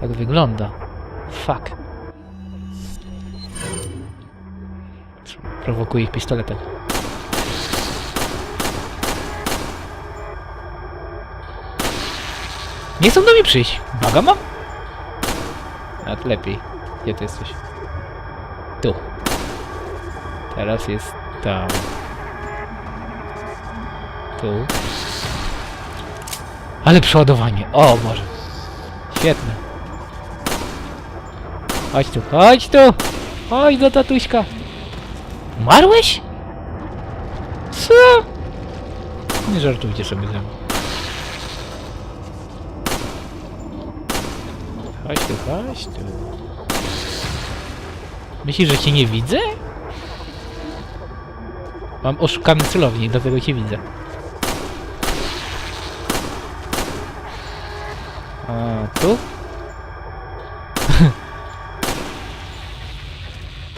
Tak wygląda. Fuck. Prowokuje ich pistoletem. Nie chcą do mnie przyjść. Baga mam? Nawet lepiej. Gdzie ty jesteś? Tu. Teraz jest tam. Tu. Ale przeładowanie. O Boże. Świetne. Chodź tu, chodź tu! Chodź do tatuśka. Umarłeś? Co? Nie żartujcie sobie ze mną. Chodź tu, chodź tu. Myślisz, że cię nie widzę? Mam oszukany celownik, dlatego cię widzę. A tu?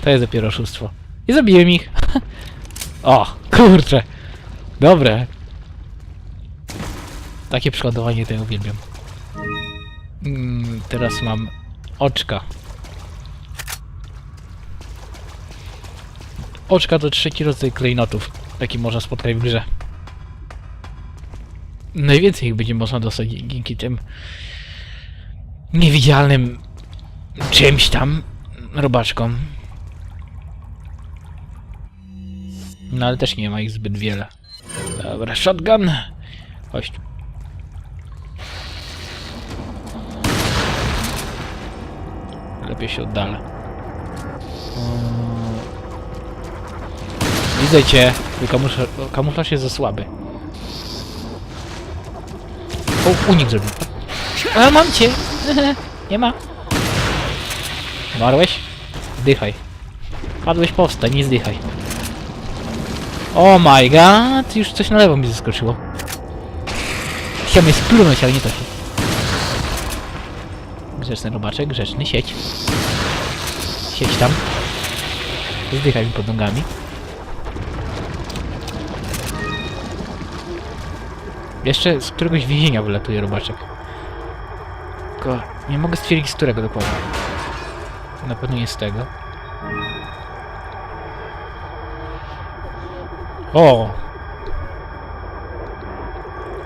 To jest dopiero oszustwo. I zabiłem ich. o, kurczę. Dobre. Takie przeładowanie ja uwielbiam. Mm, teraz mam oczka. Oczka to trzeci rodzaj klejnotów, jaki można spotkać w grze. Najwięcej ich będzie można dostać dzięki tym niewidzialnym czymś tam robaczkom. No ale też nie ma ich zbyt wiele. Dobra, shotgun. Chodź. Lepiej się oddalę. Mm. Widzę cię, kamuflaż, kamuflaż jest za słaby. O, unik zrobił. A, mam cię! Nie ma. Umarłeś? Zdychaj. Padłeś powstań, nie zdychaj. Oh my god, już coś na lewo mi zaskoczyło. Chciałem je splunąć, ale nie to się. Grzeczny robaczek, grzeczny, sieć. Sieć tam. Zdychaj mi pod nogami. Jeszcze z któregoś więzienia wylatuje robaczek. Tylko nie mogę stwierdzić z którego dokładnie. Na pewno nie z tego. O!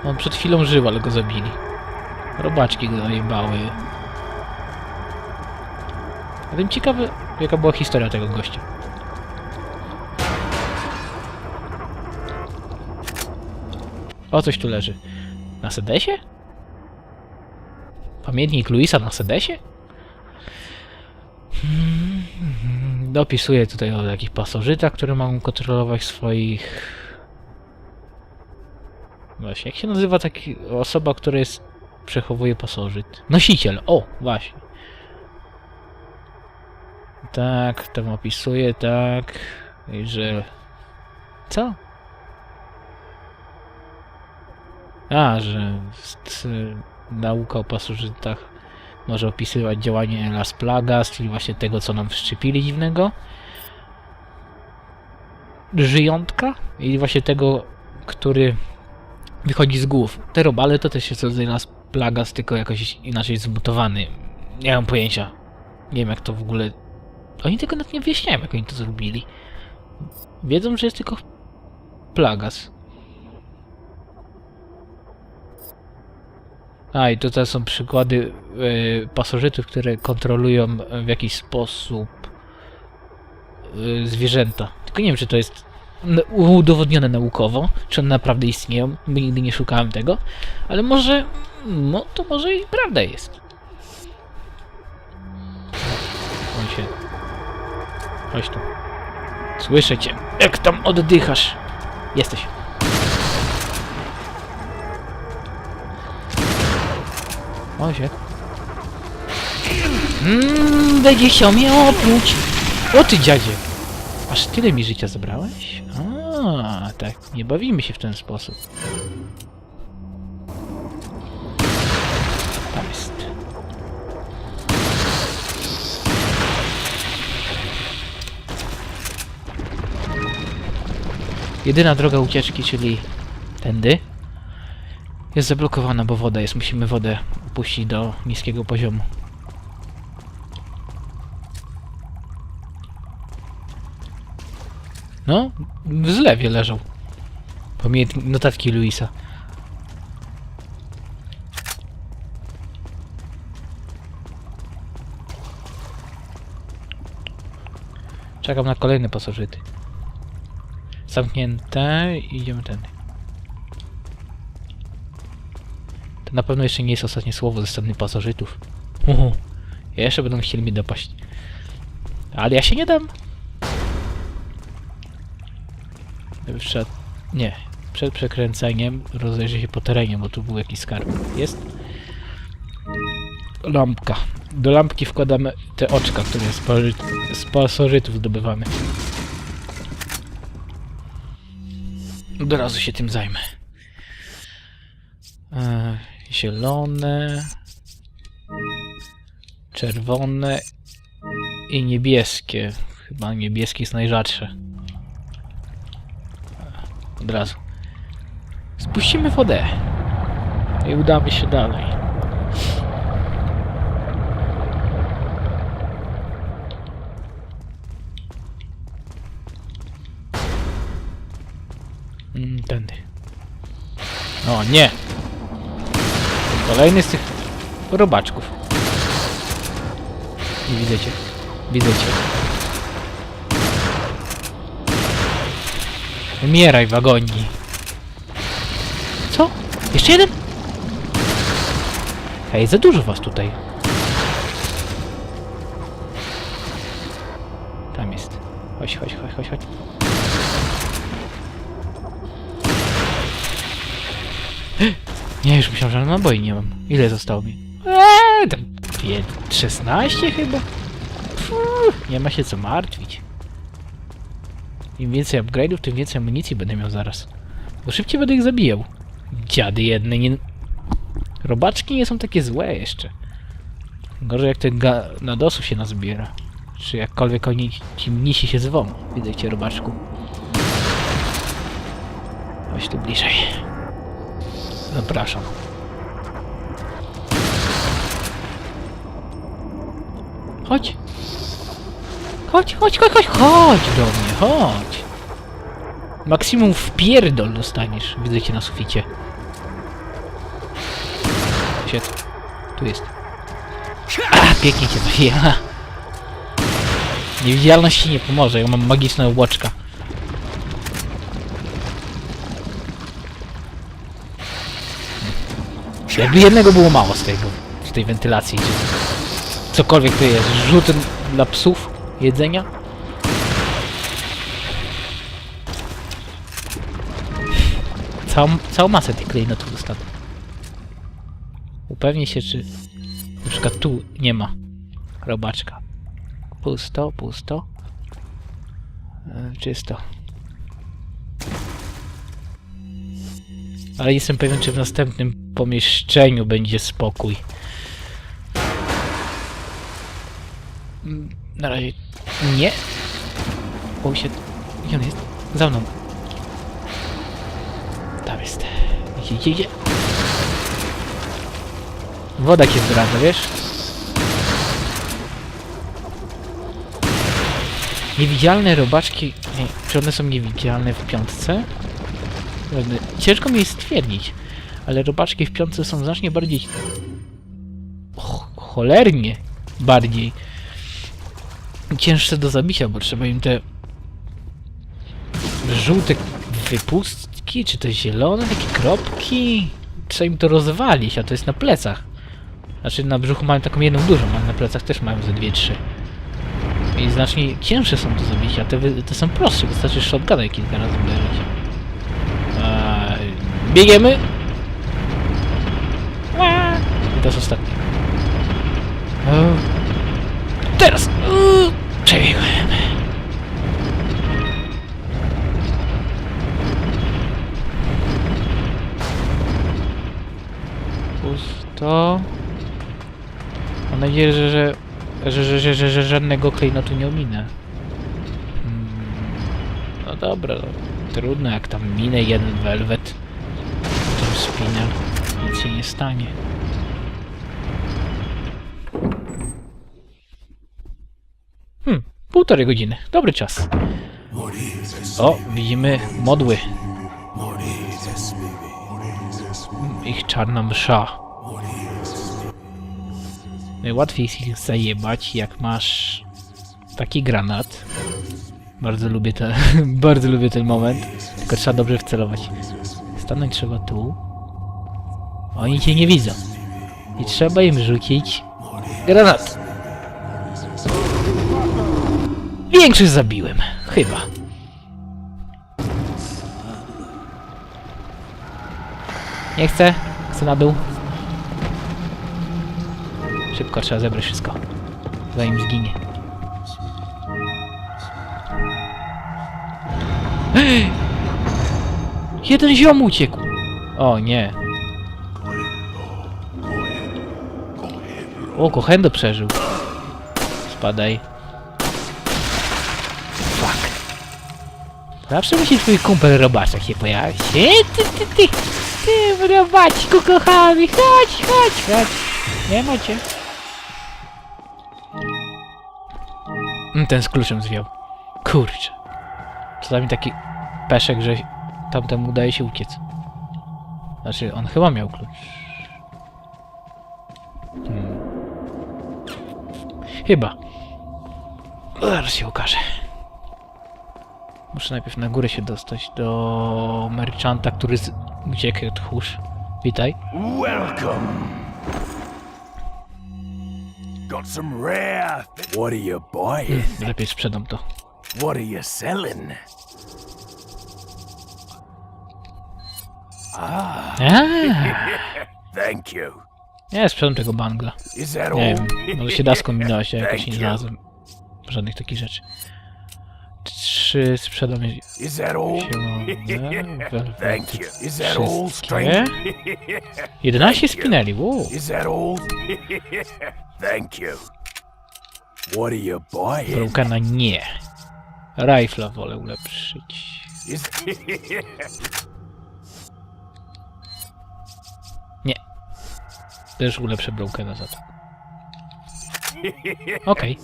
On przed chwilą żył, ale go zabili. Robaczki go najebały. Jestem ciekawy, jaka była historia tego gościa. O, coś tu leży. Na sedesie? Pamiętnik Luisa na sedesie? Hmm, Dopisuję tutaj o jakichś pasożytach, które mogą kontrolować swoich... Właśnie, jak się nazywa taki osoba, która jest... przechowuje pasożyt? Nosiciel, o, właśnie. Tak, tam opisuję, tak. I że... Co? A, że nauka o pasożytach może opisywać działanie Las Plagas, czyli właśnie tego, co nam wszczepili dziwnego. Żyjątka i właśnie tego, który wychodzi z głów. Te robale to też jest rodzaj Las Plagas, tylko jakoś inaczej zmutowany. Nie mam pojęcia. Nie wiem jak to w ogóle... Oni tego nawet nie wyjaśniają, jak oni to zrobili. Wiedzą, że jest tylko Plagas. A, i tutaj są przykłady y, pasożytów, które kontrolują w jakiś sposób y, zwierzęta. Tylko nie wiem, czy to jest udowodnione naukowo, czy one naprawdę istnieją. Bo nigdy nie szukałem tego, ale może, no to może i prawda jest. On się... Chodź tu. Słyszę cię. Jak tam oddychasz? Jesteś. O się. Mmm, będzie chciał mnie opluć. O ty dziadzie. Aż tyle mi życia zabrałeś? A, tak, nie bawimy się w ten sposób. Tam jest. Jedyna droga ucieczki, czyli tędy, jest zablokowana, bo woda jest. Musimy wodę opuścić do niskiego poziomu. No, w zlewie leżał. Pamięt notatki Luisa. Czekam na kolejny pasożyty. Zamknięte i idziemy tędy. To na pewno jeszcze nie jest ostatnie słowo ze strony pasożytów. Uhu. Jeszcze będą chcieli mnie dopaść. Ale ja się nie dam. Przed... Nie. Przed przekręceniem rozejrzę się po terenie, bo tu był jakiś skarb. Jest? Lampka. Do lampki wkładamy te oczka, które z, pasożyt- z pasożytów zdobywamy. Od razu się tym zajmę. E, zielone, czerwone i niebieskie. Chyba niebieskie jest najrzadsze. Od razu. Spuścimy wodę i udamy się dalej. Mm, Tędy. O nie! Kolejny z tych robaczków. Nie widzę cię. Widzę cię. Umieraj. Co? Jeszcze jeden? Hej, za dużo was tutaj. Tam jest. Chodź, chodź, chodź, chodź, chodź. Nie, już myślałem, że naboi nie mam. Ile zostało mi? Eee, tam wie- 16 chyba? Fuh, nie ma się co martwić. Im więcej upgrade'ów, tym więcej amunicji będę miał zaraz. Bo szybciej będę ich zabijał. Dziady jedne, nie... Robaczki nie są takie złe jeszcze. Gorzej jak ten ga... nadosów się nazbiera. Czy jakkolwiek oni ci mnisi się zwą. Widzę cię, robaczku. Chodź tu bliżej. Zapraszam. Chodź. Chodź, chodź, chodź, chodź, chodź do mnie, chodź. Maksimum w pierdol dostaniesz. Widzę cię na suficie. Siedź. Tu jest. A, pięknie cię trafiłem. Niewidzialność ci nie pomoże, ja mam magiczne obłoczka. Jakby jednego było mało z tego, z tej wentylacji, cokolwiek to jest. Rzut dla psów jedzenia. Całą, całą masę tych klejnotów dostanę. Upewnij się, czy na przykład tu nie ma robaczka. Pusto, pusto. E, czysto. Ale jestem pewien, czy w następnym pomieszczeniu będzie spokój. Mm, Na razie nie. O się. Gdzie on jest? Za mną. Tam jest. Idzie, idzie, idzie. Woda cię zdradza, wiesz? Niewidzialne robaczki... Nie, czy one są niewidzialne w piątce? Ciężko mi stwierdzić, ale robaczki w piątce są znacznie bardziej... Ch cholernie bardziej cięższe do zabicia, bo trzeba im te żółte wypustki, czy te zielone takie kropki, trzeba im to rozwalić, a to jest na plecach. Znaczy na brzuchu mają taką jedną dużą, a na plecach też mają ze dwie, trzy. I znacznie cięższe są do zabicia, te, te są prostsze, wystarczy shotguna kilka razy uderzyć. Eee, biegniemy! I to jest ostatnie. O, teraz! Przebiegłem. Pusto. Mam nadzieję, że, że, że, że, że, że, żadnego klejnotu nie ominę. Hmm, No dobra, no, trudno jak tam minę jeden welwet. Potem spinę. Nic się nie stanie. Półtorej godziny. Dobry czas. O, widzimy modły. Ich czarna msza. Najłatwiej ich zajebać, jak masz taki granat. Bardzo lubię ten, bardzo lubię ten moment. Tylko trzeba dobrze wcelować. Stanąć trzeba tu. Oni cię nie widzą. I trzeba im rzucić granat. Większość zabiłem. Chyba. Nie chcę. Chcę na dół. Szybko trzeba zebrać wszystko. Zanim zginie. Jeden ziom uciekł. O nie. O, Kohendo przeżył. Spadaj. Zawsze musi twój kumpel robaczek się pojawić. E, ty, ty, ty, ty, robaczku kochany, chodź, chodź, chodź. Nie macie. Mm, Ten z kluczem zwiał. Kurczę. Czasami taki peszek, że tamtemu udaje się uciec. Znaczy, on chyba miał klucz. Hmm. Chyba. Zaraz się okaże. Muszę najpierw na górę się dostać do merchanta, który z... jak tchórz. Witaj. Welcome. Got some rare. What are you buying? Lepiej sprzedam to. What are you selling? A, Thank you. nie, sprzedam tego bangla. Nie wiem, może się da skombinować, ja jakoś nie znalazłem żadnych takich rzeczy. that all, wszystkie. stranger? 11 spinęli, wow. Buying? Brokena nie. Rifla wolę ulepszyć. Nie. Też ulepszę Brokena za to. Okej.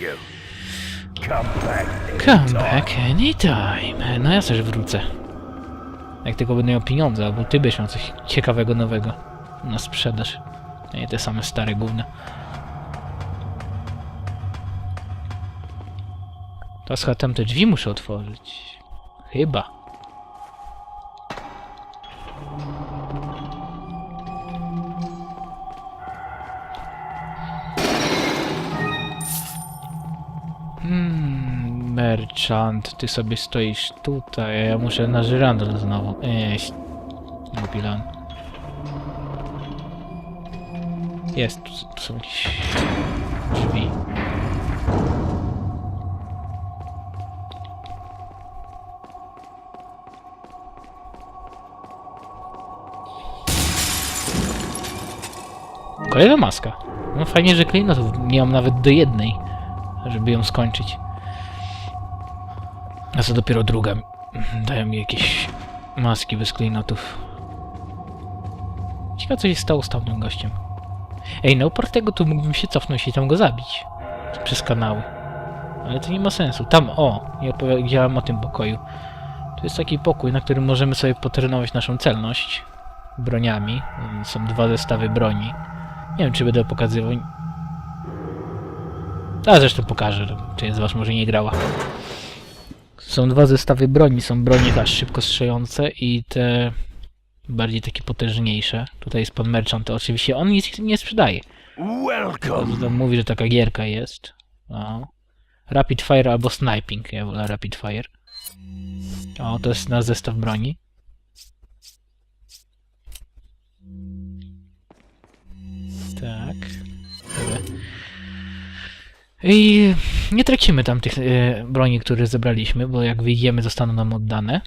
You. Come back. Anytime. No ja też wrócę. Jak tylko będę miał pieniądze, albo ty byś miał coś ciekawego nowego na sprzedaż. Nie te same stare gówna. To chyba tam te drzwi muszę otworzyć. Chyba. Merchant, ty sobie stoisz tutaj, a ja muszę na żyrandol znowu. Eee, Mobilan. Jest, tu, tu są jakieś drzwi. Kolejna maska. No fajnie, że klejnotów nie mam nawet do jednej, żeby ją skończyć. A co dopiero druga. Dają mi jakieś maski bez klejnotów. Ciekawe co się stało z tamtym gościem. Ej, na upartego tu mógłbym się cofnąć i tam go zabić. Przez kanały. Ale to nie ma sensu. Tam, o, nie opowiedziałem o tym pokoju. To jest taki pokój, na którym możemy sobie potrenować naszą celność broniami. Są dwa zestawy broni. Nie wiem, czy będę pokazywał. A zresztą pokażę, część z was może nie grała. Są dwa zestawy broni. Są bronie aż szybko strzelające i te bardziej takie potężniejsze. Tutaj jest pan Merchant, to oczywiście on nic nie sprzedaje. Welcome. To mówi, że taka gierka jest. O. Rapid Fire albo Sniping. Ja wolę Rapid Fire. O, to jest na zestaw broni. Tak. I nie tracimy tam tych e, broni, które zebraliśmy, bo jak wyjdziemy zostaną nam oddane.